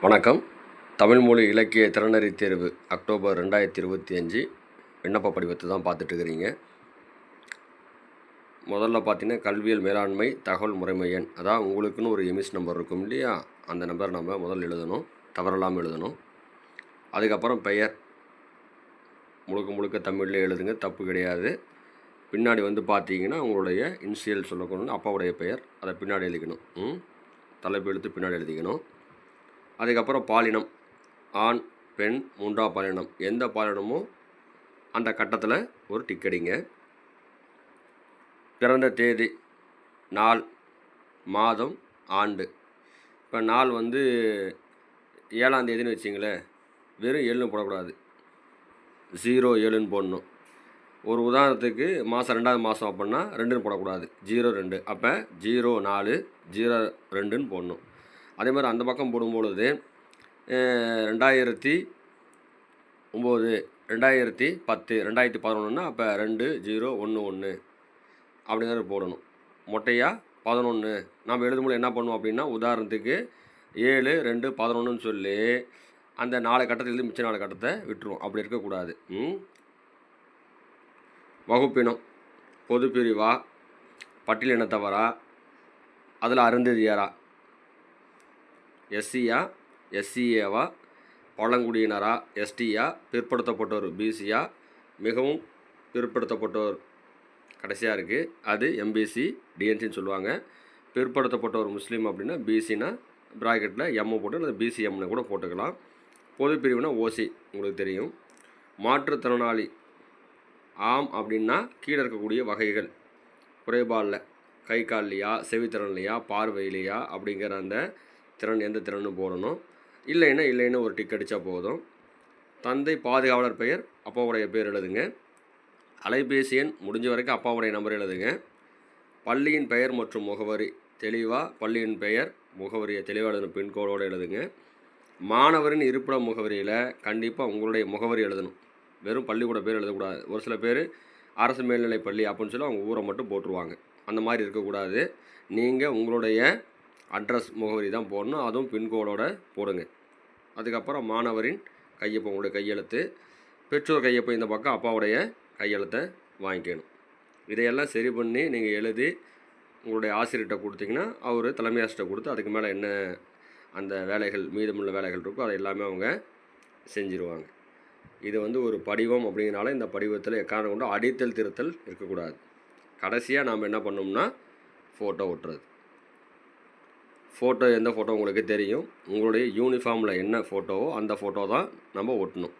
வணக்கம். தமிழ்மொழி இலக்கிய திறனறி தேர்வு அக்டோபர் ரெண்டாயிரத்தி இருபத்தி அஞ்சு விண்ணப்ப படிவத்தை தான் பார்த்துட்டு இருக்கிறீங்க முதல்ல பார்த்தீங்கன்னா கல்வியல் மேலாண்மை தகவல் முறைமை எண். அதான் உங்களுக்குன்னு ஒரு எமிஸ் நம்பர் இருக்கும் இல்லையா? அந்த நம்பர் நம்ம முதல்ல எழுதணும். தவறலாமல் எழுதணும். அதுக்கப்புறம் பெயர். முழுக்க முழுக்க தமிழில் எழுதுங்க. தப்பு கிடையாது. பின்னாடி வந்து பார்த்தீங்கன்னா உங்களுடைய இன்சியல் சொல்லக்கணும்னு அப்பாவுடைய பெயர். அதை பின்னாடி எழுதிக்கணும். ம்? தலைப்பு எழுத்து பின்னாடி எழுதிக்கணும். அதுக்கப்புறம் பாலினம். ஆண் பெண் மூன்றாம் பாலினம். எந்த பாலினமும் அந்த கட்டத்தில் ஒரு டிக்கெடிங்க பிறந்த தேதி நாள் மாதம் ஆண்டு. இப்போ நாள் வந்து ஏழாம் தேதின்னு வச்சிங்களேன் வெறும் ஏழுன்னு போடக்கூடாது. ஜீரோ ஏழுன்னு போடணும். ஒரு உதாரணத்துக்கு மாதம் ரெண்டாவது மாதம் அப்படின்னா ரெண்டுன்னு போடக்கூடாது. ஜீரோ ரெண்டு. அப்போ ஜீரோ நாலு ஜீரோ ரெண்டுன்னு போடணும். அதே மாதிரி அந்த பக்கம் போடும்பொழுது ரெண்டாயிரத்தி ஒம்பது ரெண்டாயிரத்தி பத்து ரெண்டாயிரத்தி பதினொன்றுனா அப்போ ரெண்டு ஜீரோ ஒன்று ஒன்று அப்படிங்கிறது போடணும். மொட்டையாக பதினொன்று நம்ம எழுதும்போது என்ன பண்ணுவோம் அப்படின்னா உதாரணத்துக்கு ஏழு ரெண்டு பதினொன்றுன்னு சொல்லி அந்த நாலு கட்டத்தில் மிச்ச நாலு கட்டத்தை விட்டுருவோம். அப்படி இருக்கக்கூடாது. வகுப்பினம் பொது பிரிவா பட்டியலினத்தவரா அதில் அருந்ததியாரா? எஸ்சியா எஸ்சிஏவா பழங்குடியினரா எஸ்டியா பிற்படுத்தப்பட்டோர் பிசியா மிகவும் பிற்படுத்தப்பட்டோர் கடைசியாக இருக்குது அது எம்பிசி டிஎன்சின்னு சொல்லுவாங்க. பிற்படுத்தப்பட்டோர் முஸ்லீம் அப்படின்னா பிசினா ப்ராக்கெட்டில் எம்மு போட்டு அல்லது பிசிஎம்னு கூட போட்டுக்கலாம். பொது பிரிவுனா ஓசி உங்களுக்கு தெரியும். மாற்றுத்திறனாளி ஆம் அப்படின்னா கீழே இருக்கக்கூடிய வகைகள். குறைபாடில் கை கால்லையா செவித்திறன்லையா பார்வையிலையா அப்படிங்கிற அந்த திறன் எந்த திறன் போடணும். இல்லைன்னா இல்லைன்னு ஒரு டிக் அடித்தா போதும். தந்தை பாதுகாவலர் பெயர் அப்பாவுடைய பேர் எழுதுங்க. அலைபேசி எண் முடிஞ்ச வரைக்கும் அப்பாவுடைய நம்பர் எழுதுங்க. பள்ளியின் பெயர் மற்றும் முகவரி தெளிவாக பள்ளியின் பெயர் முகவரியை தெளிவாக எழுதணும் பின்கோடோடு எழுதுங்க. மாணவரின் இருப்பிட முகவரியில் கண்டிப்பாக உங்களுடைய முகவரி எழுதணும். வெறும் பள்ளிக்கூட பேர் எழுதக்கூடாது. ஒரு சில பேர் அரசு மேல்நிலை பள்ளி அப்படின்னு சொல்லி அவங்க ஊரை மட்டும் போட்டுருவாங்க. அந்த மாதிரி இருக்கக்கூடாது. நீங்கள் உங்களுடைய அட்ரஸ் முகவரி தான் போடணும். அதுவும் பின்கோடோட போடுங்க. அதுக்கப்புறம் மாணவரின் கையொப்பம் உங்களுடைய கையெழுத்து பெற்றோர் கையொப்பம் இந்த பக்கம் அப்பாவுடைய கையெழுத்தை வாங்கிக்கணும். இதையெல்லாம் சரி பண்ணி நீங்கள் எழுதி உங்களுடைய ஆசிரியர்கிட்ட கொடுத்தீங்கன்னா அவர் தலைமை ஆசிரியர்கிட்ட கொடுத்து அதுக்கு மேலே என்ன அந்த வேலைகள் மீதமுள்ள வேலைகள் இருக்கோ அதை எல்லாமே அவங்க செஞ்சிருவாங்க. இது வந்து ஒரு படிவம் அப்படிங்கிறனால இந்த படிவத்தில் எக்காரணம் கொண்டு அடித்தல் திருத்தல் இருக்கக்கூடாது. கடைசியாக நாம் என்ன பண்ணோம்னா ஃபோட்டோ ஒட்டுறது. ஃபோட்டோ எந்த ஃபோட்டோ உங்களுக்கு தெரியும்? உங்களுடைய யூனிஃபார்மில் என்ன ஃபோட்டோவோ அந்த ஃபோட்டோ தான் நம்ம ஒட்டணும்.